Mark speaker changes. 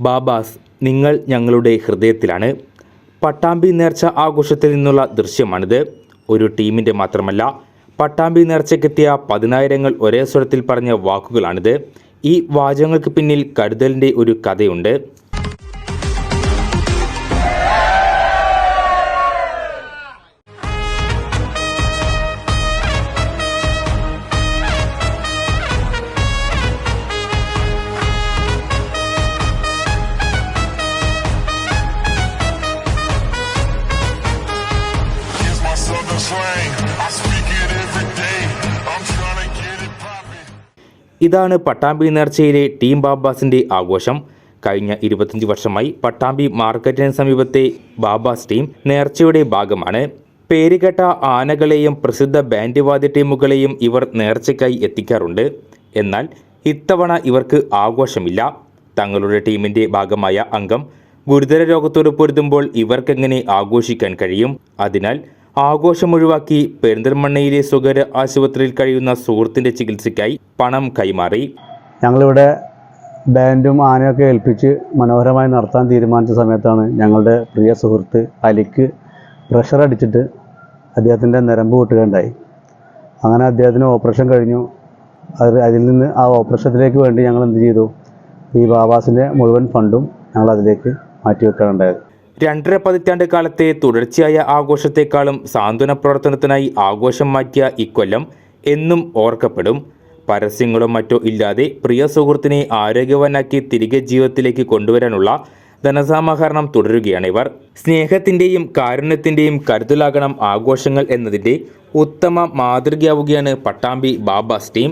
Speaker 1: ബാബാസ് നിങ്ങൾ ഞങ്ങളുടെ ഹൃദയത്തിലാണ്. പട്ടാമ്പി നേർച്ച ആഘോഷത്തിൽ നിന്നുള്ള ദൃശ്യമാണിത്. ഒരു ടീമിന്റെ മാത്രമല്ല പട്ടാമ്പി നേർച്ചയ്ക്കെത്തിയ പതിനായിരങ്ങൾ ഒരേ സ്വരത്തിൽ പറഞ്ഞ വാക്കുകളാണിത്. ഈ വാചകങ്ങൾക്ക് പിന്നിൽ കരുതലിന്റെ ഒരു കഥയുണ്ട്. ഇതാണ് പട്ടാമ്പി നേർച്ചയിലെ ടീം ബാബാസിന്റെ ആഘോഷം. കഴിഞ്ഞ ഇരുപത്തഞ്ച് വർഷമായി പട്ടാമ്പി മാർക്കറ്റിന് സമീപത്തെ ബാബാസ് ടീം നേർച്ചയുടെ ഭാഗമാണ്. പേരുകെട്ട ആനകളെയും പ്രസിദ്ധ ബാൻഡ് വാദ്യ ടീമുകളെയും ഇവർ നേർച്ചയ്ക്കായി എത്തിക്കാറുണ്ട്. എന്നാൽ ഇത്തവണ ഇവർക്ക് ആഘോഷമില്ല. തങ്ങളുടെ ടീമിന്റെ ഭാഗമായ അംഗം ഗുരുതര രോഗത്തോട് പൊരുതുമ്പോൾ ഇവർക്കെങ്ങനെ ആഘോഷിക്കാൻ കഴിയും? അതിനാൽ ആഘോഷം ഒഴിവാക്കി പെരിന്തൽമണ്ണയിലെ സ്വകാര്യ ആശുപത്രിയിൽ കഴിയുന്ന സുഹൃത്തിന്റെ ചികിത്സയ്ക്കായി പണം കൈമാറി.
Speaker 2: ഞങ്ങളിവിടെ ബാൻഡും ആനയൊക്കെ ഏൽപ്പിച്ച് മനോഹരമായി നടത്താൻ തീരുമാനിച്ച സമയത്താണ് ഞങ്ങളുടെ പ്രിയ സുഹൃത്ത് അലിക്ക് പ്രഷർ അടിച്ചിട്ട് അദ്ദേഹത്തിന്റെ നരമ്പ് പൊട്ടുകയുണ്ടായി. അങ്ങനെ അദ്ദേഹത്തിന് ഓപ്പറേഷൻ കഴിഞ്ഞു. അത് അതിൽ നിന്ന് ആ ഓപ്പറേഷത്തിലേക്ക് വേണ്ടി ഞങ്ങൾ എന്ത് ചെയ്തു? ഈ ബാബാസിന്റെ മുഴുവൻ ഫണ്ടും ഞങ്ങൾ അതിലേക്ക് മാറ്റിവെക്കാനുണ്ടായത്
Speaker 1: രണ്ടര പതിറ്റാണ്ട് കാലത്തെ തുടർച്ചയായ ആഘോഷത്തെക്കാളും സാന്ത്വന പ്രവർത്തനത്തിനായി ആഘോഷം മാറ്റിയ ഇക്കൊല്ലം എന്നും ഓർക്കപ്പെടും. പരസ്യങ്ങളോ മറ്റോ ഇല്ലാതെ പ്രിയ സുഹൃത്തിനെ ആരോഗ്യവാനാക്കി തിരികെ ജീവിതത്തിലേക്ക് കൊണ്ടുവരാനുള്ള ധനസമാഹരണം തുടരുകയാണ് ഇവർ. സ്നേഹത്തിന്റെയും കാരുണ്യത്തിന്റെയും കരുതലാകണം ആഘോഷങ്ങൾ എന്നതിന്റെ ഉത്തമ മാതൃകയാവുകയാണ് പട്ടാമ്പി ബാബാസ് ടീം.